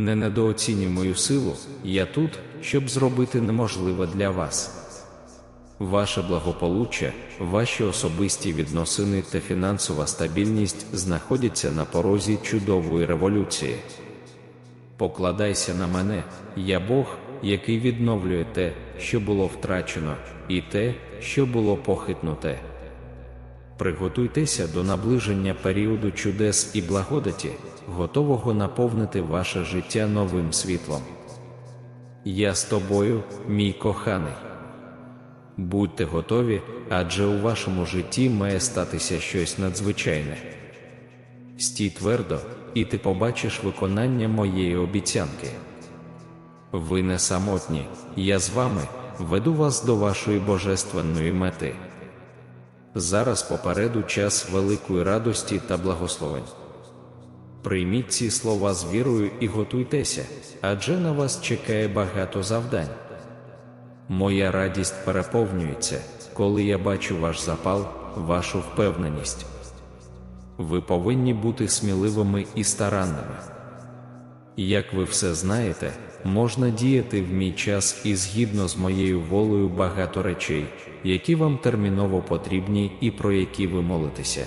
Не недооцінюй мою силу, я тут, щоб зробити неможливе для вас. Ваше благополуччя, ваші особисті відносини та фінансова стабільність знаходяться на порозі чудової революції. Покладайся на мене, я Бог, який відновлює те, що було втрачено, і те, що було похитнуте. Приготуйтеся до наближення періоду чудес і благодаті, готового наповнити ваше життя новим світлом. Я з тобою, мій коханий. Будьте готові, адже у вашому житті має статися щось надзвичайне. Стій твердо, і ти побачиш виконання моєї обіцянки. Ви не самотні, я з вами веду вас до вашої божественної мети. Зараз попереду час великої радості та благословень. Прийміть ці слова з вірою і готуйтеся, адже на вас чекає багато завдань. Моя радість переповнюється, коли я бачу ваш запал, вашу впевненість. Ви повинні бути сміливими і старанними. Як ви все знаєте, можна діяти в мій час і згідно з моєю волею багато речей, які вам терміново потрібні і про які ви молитеся.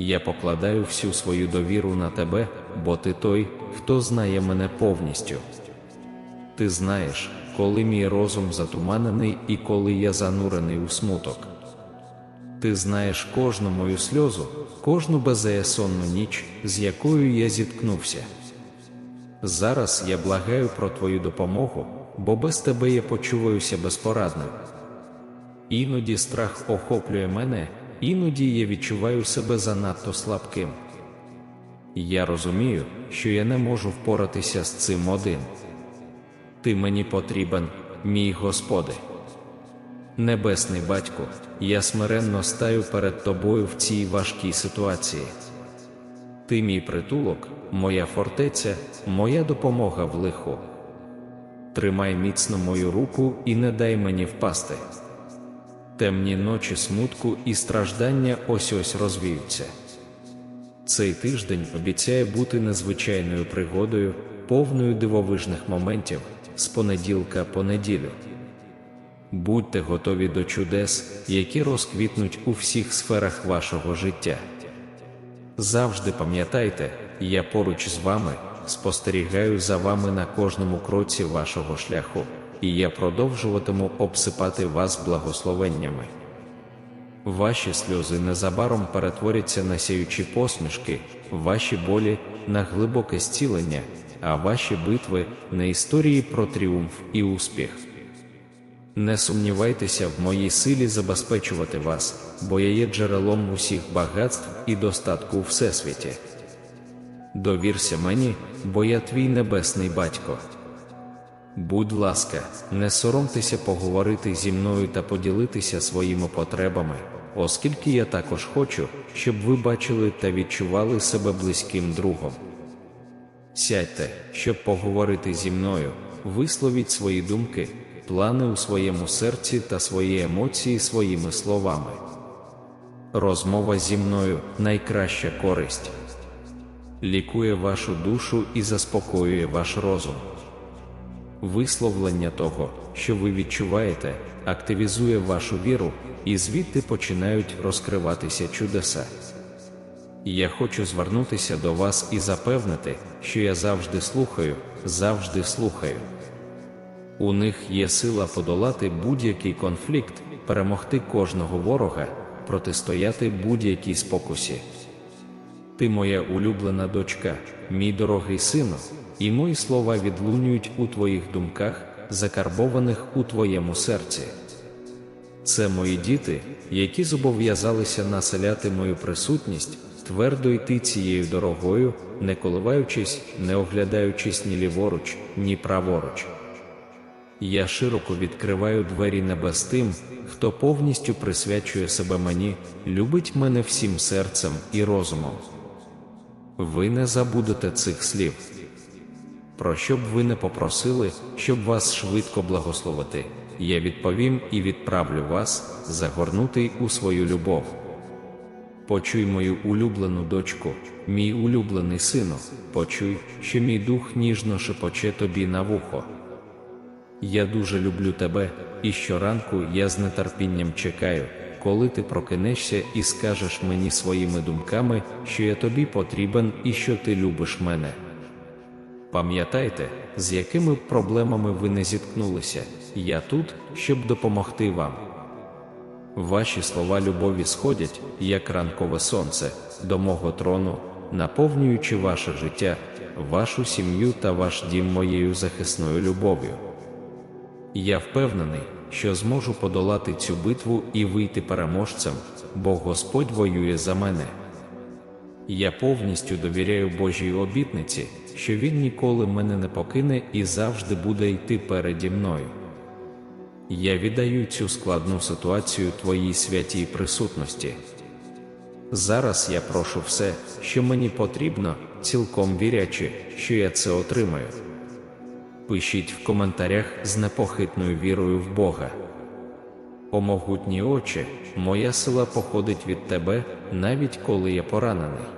Я покладаю всю свою довіру на тебе, бо ти той, хто знає мене повністю. Ти знаєш, коли мій розум затуманений і коли я занурений у смуток. Ти знаєш кожну мою сльозу, кожну беззаєсонну ніч, з якою я зіткнувся. Зараз я благаю про твою допомогу, бо без тебе я почуваюся безпорадним. Іноді страх охоплює мене, іноді я відчуваю себе занадто слабким. Я розумію, що я не можу впоратися з цим один. Ти мені потрібен, мій Господи. Небесний батько, я смиренно стаю перед тобою в цій важкій ситуації. Ти мій притулок, моя фортеця, моя допомога в лиху. Тримай міцно мою руку і не дай мені впасти. Темні ночі смутку і страждання ось ось розвіються. Цей тиждень обіцяє бути незвичайною пригодою, повною дивовижних моментів з понеділка по неділю. Будьте готові до чудес, які розквітнуть у всіх сферах вашого життя. Завжди пам'ятайте, я поруч з вами, спостерігаю за вами на кожному кроці вашого шляху, і я продовжуватиму обсипати вас благословеннями. Ваші сльози незабаром перетворяться на сяючі посмішки, ваші болі на глибоке зцілення, а ваші битви на історії про тріумф і успіх. Не сумнівайтеся в моїй силі забезпечувати вас, бо я є джерелом усіх багатств і достатку у всесвіті. Довірся мені, бо я твій небесний батько. Будь ласка, не соромтеся поговорити зі мною та поділитися своїми потребами, оскільки я також хочу, щоб ви бачили та відчували себе близьким другом. Сядьте, щоб поговорити зі мною, висловіть свої думки плани у своєму серці та свої емоції своїми словами. Розмова зі мною найкраща користь, лікує вашу душу і заспокоює ваш розум. Висловлення того, що ви відчуваєте, активізує вашу віру, і звідти починають розкриватися чудеса. Я хочу звернутися до вас і запевнити, що я завжди слухаю, завжди слухаю. У них є сила подолати будь-який конфлікт, перемогти кожного ворога, протистояти будь-якій спокусі. Ти моя улюблена дочка, мій дорогий сину, і мої слова відлунюють у твоїх думках, закарбованих у твоєму серці. Це мої діти, які зобов'язалися населяти мою присутність, твердо йти цією дорогою, не коливаючись, не оглядаючись ні ліворуч, ні праворуч. Я широко відкриваю двері небес тим, хто повністю присвячує себе мені, любить мене всім серцем і розумом. Ви не забудете цих слів. Про що б ви не попросили, щоб вас швидко благословити, я відповім і відправлю вас, загорнутий у свою любов. Почуй мою улюблену дочку, мій улюблений сину, почуй, що мій дух ніжно шепоче тобі на вухо. Я дуже люблю тебе, і щоранку я з нетерпінням чекаю, коли ти прокинешся і скажеш мені своїми думками, що я тобі потрібен і що ти любиш мене. Пам'ятайте, з якими проблемами ви не зіткнулися, я тут, щоб допомогти вам. Ваші слова любові сходять, як ранкове сонце, до мого трону, наповнюючи ваше життя, вашу сім'ю та ваш дім моєю захисною любов'ю. Я впевнений, що зможу подолати цю битву і вийти переможцем, бо Господь воює за мене. Я повністю довіряю Божій обітниці, що Він ніколи мене не покине і завжди буде йти переді мною. Я віддаю цю складну ситуацію Твоїй святій присутності. Зараз я прошу все, що мені потрібно, цілком вірячи, що я це отримаю. Пишіть в коментарях з непохитною вірою в Бога. О могутні очі, моя сила походить від Тебе, навіть коли я поранений.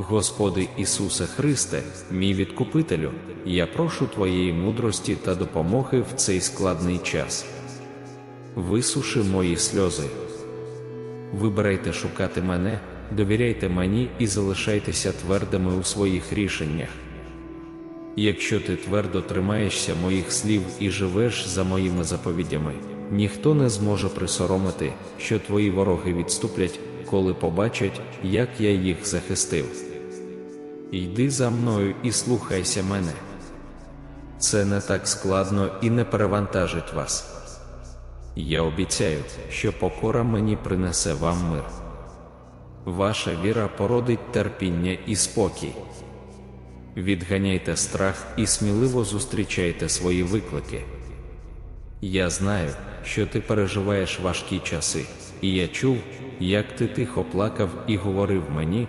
Господи Ісусе Христе, мій відкупителю, я прошу Твоєї мудрості та допомоги в цей складний час. Висуши мої сльози. Вибирайте шукати мене, довіряйте мені і залишайтеся твердими у своїх рішеннях. Якщо ти твердо тримаєшся моїх слів і живеш за моїми заповідями, ніхто не зможе присоромити, що твої вороги відступлять, коли побачать, як я їх захистив. Йди за мною і слухайся мене. Це не так складно і не перевантажить вас. Я обіцяю, що покора мені принесе вам мир. Ваша віра породить терпіння і спокій. Відганяйте страх і сміливо зустрічайте свої виклики. Я знаю, що ти переживаєш важкі часи, і я чув, як ти тихо плакав і говорив мені,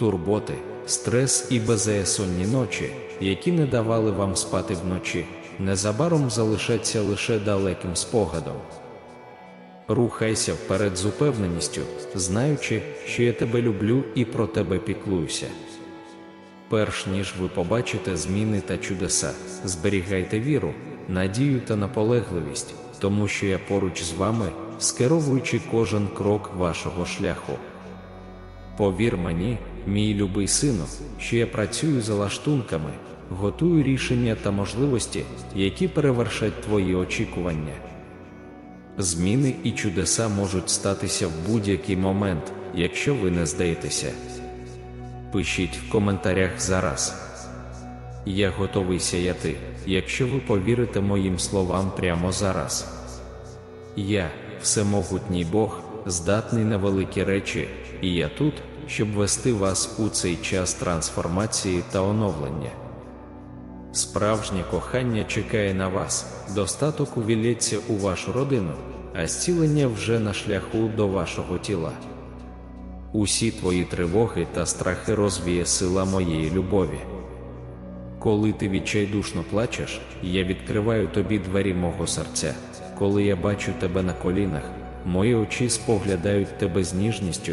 Турботи, стрес і безсонні ночі, які не давали вам спати вночі, незабаром залишаться лише далеким спогадом. Рухайся вперед з упевненістю, знаючи, що я тебе люблю і про тебе піклуюся. Перш ніж ви побачите зміни та чудеса, зберігайте віру, надію та наполегливість, тому що я поруч з вами, скеровуючи кожен крок вашого шляху. Повір мені, мій любий сину, що я працюю за лаштунками, готую рішення та можливості, які перевершать твої очікування. Зміни і чудеса можуть статися в будь-який момент, якщо ви не здаєтеся. Пишіть в коментарях зараз. Я готовий сяяти, якщо ви повірите моїм словам прямо зараз. Я, всемогутній Бог, здатний на великі речі, і я тут, щоб вести вас у цей час трансформації та оновлення. Справжнє кохання чекає на вас, достаток увілється у вашу родину, а зцілення вже на шляху до вашого тіла. Усі твої тривоги та страхи розвіє сила моєї любові. Коли ти відчайдушно плачеш, я відкриваю тобі двері мого серця. Коли я бачу тебе на колінах, мої очі споглядають тебе з ніжністю,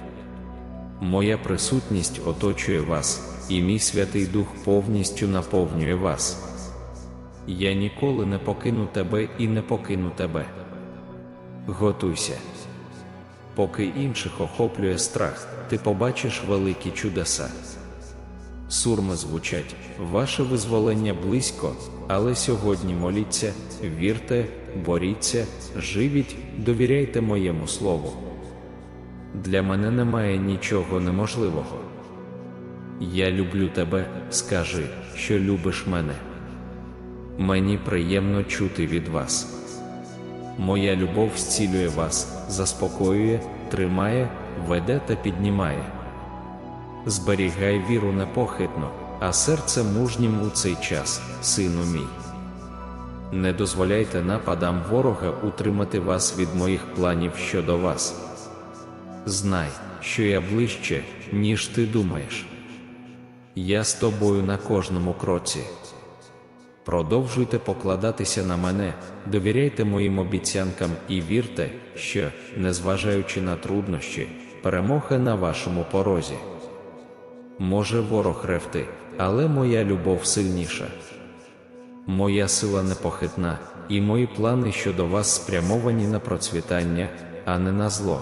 Моя присутність оточує вас, і мій Святий Дух повністю наповнює вас. Я ніколи не покину тебе і не покину тебе. Готуйся. Поки інших охоплює страх, ти побачиш великі чудеса. Сурми звучать, ваше визволення близько, але сьогодні моліться, вірте, боріться, живіть, довіряйте моєму слову. Для мене немає нічого неможливого. Я люблю тебе, скажи, що любиш мене. Мені приємно чути від вас. Моя любов зцілює вас, заспокоює, тримає, веде та піднімає. Зберігай віру непохитно, а серце мужнім у цей час, сину мій. Не дозволяйте нападам ворога утримати вас від моїх планів щодо вас. Знай, що я ближче, ніж ти думаєш. Я з тобою на кожному кроці. Продовжуйте покладатися на мене, довіряйте моїм обіцянкам і вірте, що, незважаючи на труднощі, перемога на вашому порозі. Може ворог ревти, але моя любов сильніша. Моя сила непохитна, і мої плани щодо вас спрямовані на процвітання, а не на зло.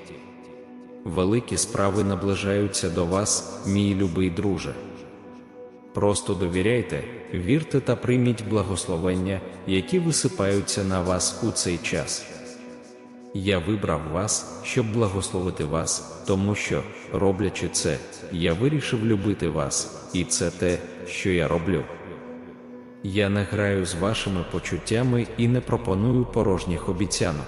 Великі справи наближаються до вас, мій любий друже. Просто довіряйте, вірте та прийміть благословення, які висипаються на вас у цей час. Я вибрав вас, щоб благословити вас, тому що, роблячи це, я вирішив любити вас, і це те, що я роблю. Я не граю з вашими почуттями і не пропоную порожніх обіцянок.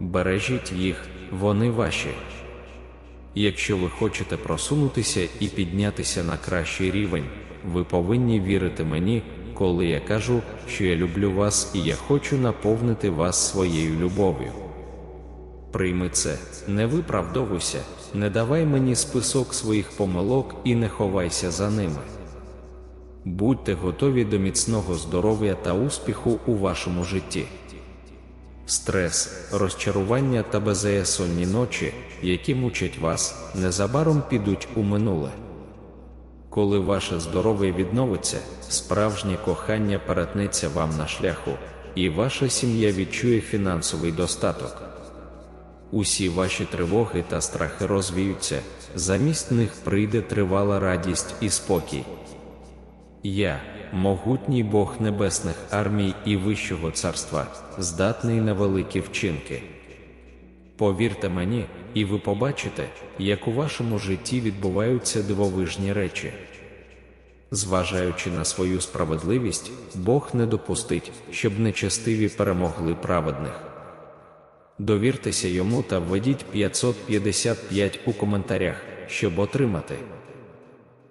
Бережіть їх, вони ваші. Якщо ви хочете просунутися і піднятися на кращий рівень, ви повинні вірити мені, коли я кажу, що я люблю вас і я хочу наповнити вас своєю любов'ю. Прийми це, не виправдовуйся, не давай мені список своїх помилок і не ховайся за ними. Будьте готові до міцного здоров'я та успіху у вашому житті. Стрес, розчарування та беззаєсонні ночі, які мучать вас, незабаром підуть у минуле. Коли ваше здоров'я відновиться, справжнє кохання перетнеться вам на шляху, і ваша сім'я відчує фінансовий достаток. Усі ваші тривоги та страхи розвіються, замість них прийде тривала радість і спокій. Я, могутній Бог небесних армій і Вищого царства, здатний на великі вчинки. Повірте мені, і ви побачите, як у вашому житті відбуваються дивовижні речі. Зважаючи на свою справедливість, Бог не допустить, щоб нечестиві перемогли праведних. Довіртеся йому та введіть 555 у коментарях, щоб отримати.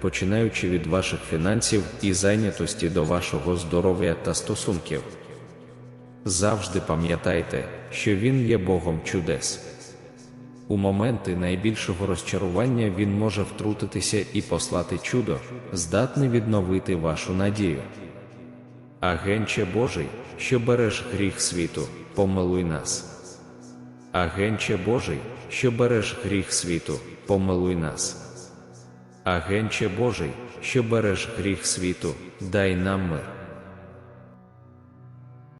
починаючи від ваших фінансів і зайнятості до вашого здоров'я та стосунків. Завжди пам'ятайте, що Він є Богом чудес. У моменти найбільшого розчарування Він може втрутитися і послати чудо, здатне відновити вашу надію. Агенче Божий, що береш гріх світу, помилуй нас. Агенче Божий, що береш гріх світу, помилуй нас. Агенче Божий, що береш гріх світу, дай нам мир.